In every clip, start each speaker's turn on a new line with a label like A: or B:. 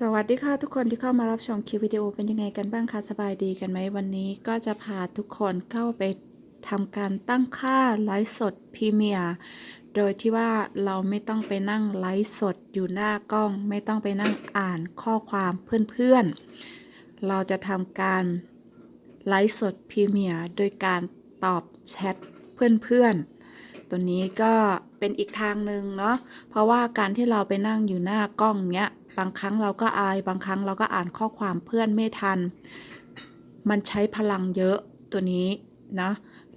A: สวัสดีค่ะทุกคนที่เข้ามารับชมคลิปวิดีโอเป็นยังไงกันบ้างคะสบายดีกันไหมวันนี้ก็จะพาทุกคนเข้าไปทำการตั้งค่าไลฟ์สดพรีเมียร์โดยที่ว่าเราไม่ต้องไปนั่งไลฟ์สดอยู่หน้ากล้อง ไม่ต้องไปนั่งอ่านข้อความเพื่อนๆ เราจะทำการไลฟ์สดพรีเมียร์โดยการตอบแชทเพื่อนๆ ตัวนี้ก็เป็นอีกทางหนึ่งเนาะเพราะว่าการที่เราไปนั่งอยู่หน้ากล้องเนี้ย บางครั้งเราก็อาย บางครั้งเราก็อ่านข้อความเพื่อนไม่ทัน มันใช้พลังเยอะตัวนี้นะ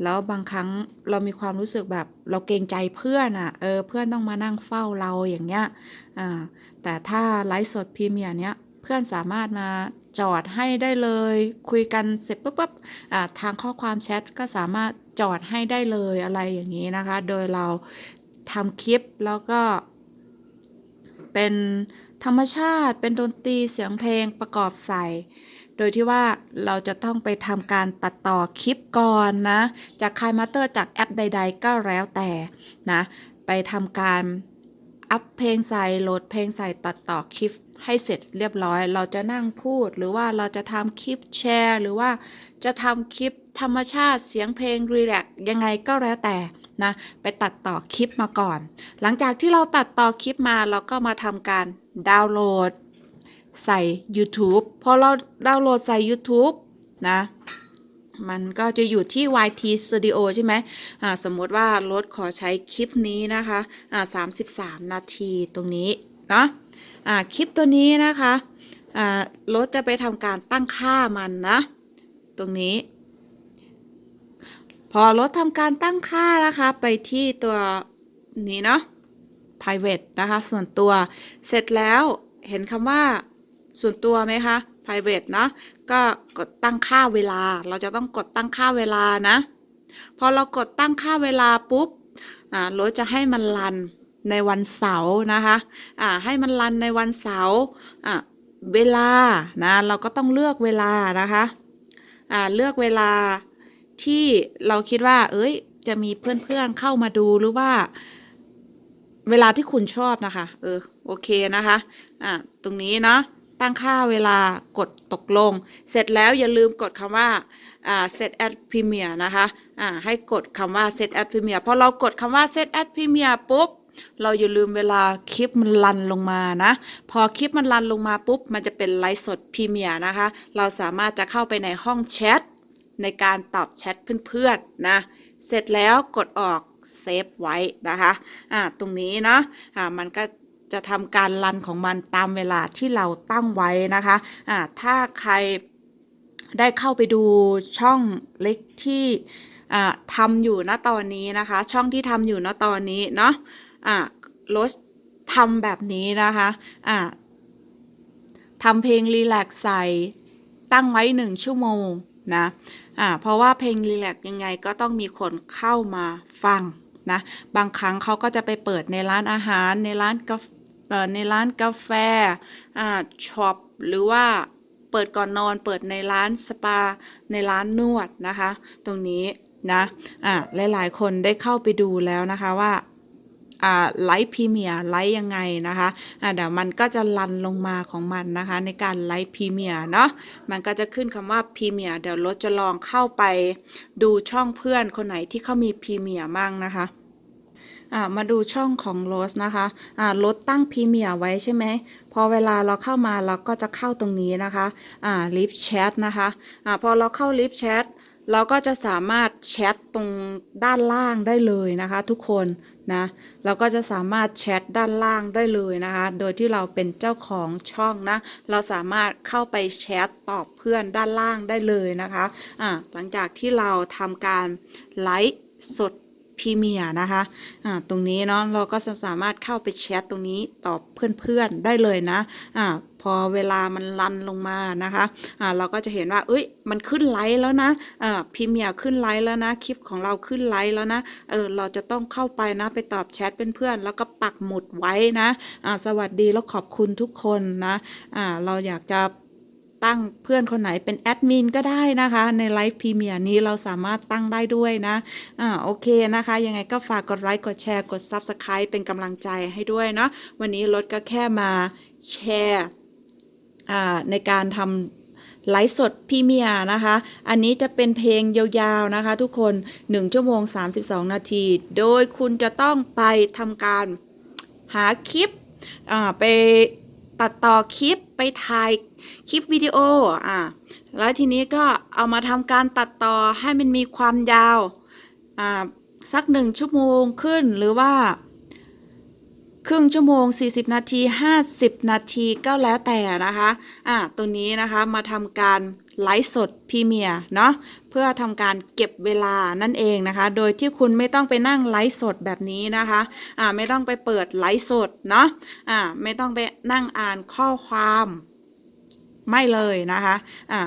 A: แล้วบางครั้งเรามีความรู้สึกแบบเราเกรงใจเพื่อนอะ่ะ เออเพื่อนต้องมานั่งเฝ้าเราอย่างเงี้ย อ่า แต่ถ้าไลฟ์สดพรีเมียร์เนี้ยเพื่อนสามารถมาจอดให้ได้เลย คุยกันเสร็จปุ๊บปุ๊บอ่าทางข้อความแชทก็สามารถจอดให้ได้เลยอะไรอย่างนี้นะคะ โดยเราทำคลิปแล้วก็เป็น ธรรมชาติเป็นดนตรีเสียงเพลงประกอบใส่ โดยที่ว่าเราจะต้องไปทำการตัดต่อคลิปก่อนนะ จากคายมาสเตอร์จากแอปใด ๆ ก็แล้วแต่นะ ไปทำการอัพเพลงใส่โหลดเพลงใส่ตัดต่อคลิป ให้เสร็จเรียบร้อย เราจะนั่งพูด หรือว่าเราจะทำคลิปแชร์ หรือว่าจะทำคลิปธรรมชาติเสียงเพลงรีแลกซ์ยังไงก็แล้วแต่นะไปตัดต่อคลิปมาก่อน หลังจากที่เราตัดต่อคลิปมาเราก็มาทำการดาวน์โหลด ใส่ YouTube พอเราดาวน์โหลดใส่ YouTube นะมันก็จะอยู่ที่ YT Studio ใช่ไหมอ่าสมมติว่ารถขอใช้คลิปนี้นะคะอ่า33 นาทีตรงนี้ เนาะ คลิปตัวนี้นะคะรถจะไปทำการตั้งค่ามันนะ ตรงนี้ พอรถทำการตั้งค่านะคะไปที่ตัวนี้เนาะ private นะคะ ส่วนตัวเสร็จแล้วเห็นคำว่าส่วนตัวไหมคะ private เนาะก็กดตั้งค่าเวลา เราจะต้องกดตั้งค่าเวลานะ พอเรากดตั้งค่าเวลาปุ๊บรถจะให้มันรัน ในวันเสาร์นะคะอ่าให้มันรันในวันเสาร์อ่าเวลานะเราก็ต้องเลือกเวลานะคะอ่าเลือกเวลาที่เราคิดว่า เอ้ย จะมีเพื่อนๆเข้ามาดูหรือว่า เวลาที่คุณชอบนะคะ เออโอเคนะคะอ่าตรงนี้เนาะตั้งค่าเวลากดตกลง เสร็จแล้วอย่าลืมกดคำว่าอ่า set at premier นะคะอ่าให้กดคำว่า set at premier พอเรากดคำว่า set at premier ปุ๊บ เราอย่าลืมเวลาคลิปมันรันลงมานะ พอคลิปมันรันลงมาปุ๊บ มันจะเป็นไลฟ์สดพรีเมียร์นะคะ เราสามารถจะเข้าไปในห้องแชทในการตอบแชทเพื่อนๆนะ เสร็จแล้วกดออกเซฟไว้นะคะอ่าตรงนี้เนาะอ่ามันก็จะทำการรันของมันตามเวลาที่เราตั้งไว้นะคะอ่าถ้าใครได้เข้าไปดูช่องเล็กที่อ่าทำอยู่ณตอนนี้นะคะ ช่องที่ทำอยู่ณตอนนี้เนาะ อ่าโรสทำแบบนี้นะคะอ่าทำเพลงรีแลกซ์ใส่ตั้งไว้หนึ่งชั่วโมงนะอ่าเพราะว่าเพลงรีแลกยังไงก็ต้องมีคนเข้ามาฟังนะบางครั้งเขาก็จะไปเปิดในร้านอาหารในร้านกาในร้านกาแฟอ่าช็อปหรือว่าเปิดก่อนนอนเปิดในร้านสปาในร้านนวดนะคะ ตรงนี้นะอ่าหลายๆคนได้เข้าไปดูแล้วนะคะว่า ไลฟ์พรีเมียร์ไลฟ์ยังไงนะคะเดี๋ยวมันก็จะลันลงมาของมันนะคะในการไลฟ์พรีเมียร์เนาะมันก็จะขึ้นคำว่าพรีเมียร์เดี๋ยวรถจะลองเข้าไปดูช่องเพื่อนคนไหนที่เขามีพรีเมียร์มั่งนะคะมาดูช่องของโรสนะคะรถตั้งพรีเมียร์ไว้ใช่ไหม พอเวลาเราเข้ามาเราก็จะเข้าตรงนี้นะคะลิฟแชทนะคะอ่าพอเราเข้าลิฟแชท เราก็จะสามารถแชทตรงด้านล่างได้เลยนะคะทุกคนนะ เราก็จะสามารถแชทด้านล่างได้เลยนะคะ โดยที่เราเป็นเจ้าของช่องนะ เราสามารถเข้าไปแชทตอบเพื่อนด้านล่างได้เลยนะคะอ่าหลังจากที่เราทำการไลฟ์สด พรีเมียร์นะคะอ่าตรงนี้เนาะเราก็จะสามารถเข้าไปแชทตรงนี้ตอบเพื่อนๆได้เลยนะอ่าพอเวลามันรันลงมานะคะอ่าเราก็จะเห็นว่าเอ้ยมันขึ้นไลค์แล้วนะอ่อพรีเมียร์ขึ้นไลค์แล้วนะคลิปของเราขึ้นไลค์แล้วนะเออเราจะต้องเข้าไปนะไปตอบแชทเพื่อนๆแล้วก็ปักหมุดไว้นะอ่าสวัสดีแล้วขอบคุณทุกคนนะอ่าเราอยากจะ ตั้งเพื่อนคนไหนเป็นแอดมินก็ได้นะคะ ในไลฟ์พรีเมียร์นี้เราสามารถตั้งได้ด้วยนะอ่าโอเคนะคะ ยังไงก็ฝากกดไลค์กดแชร์กด Subscribe เป็นกำลังใจให้ด้วยเนาะวันนี้รถก็แค่มาแชร์อ่าในการทำไลฟ์สดพรีเมียร์นะคะ อันนี้จะเป็นเพลงยาวๆนะคะ ทุกคน 1 ชั่วโมง 32 นาที โดยคุณจะต้องไปทำการหาคลิปอ่าไป ตัดต่อคลิปไปถ่ายคลิปวิดีโออ่าแล้วทีนี้ก็เอามาทำการตัดต่อให้มันมีความยาวอ่าสักหนึ่งชั่วโมงขึ้นหรือว่า ครึ่งชั่วโมง 40 นาที 50 นาทีก็แล้วแต่นะคะอ่าตัวนี้นะคะมาทำการไลฟ์สดพรีเมียร์เนาะเพื่อทำการเก็บเวลานั่นเองนะคะ โดยที่คุณไม่ต้องไปนั่งไลฟ์สดแบบนี้นะคะอ่าไม่ต้องไปเปิดไลฟ์สดเนาะอ่าไม่ต้องไปนั่งอ่านข้อความไม่เลยนะคะอ่า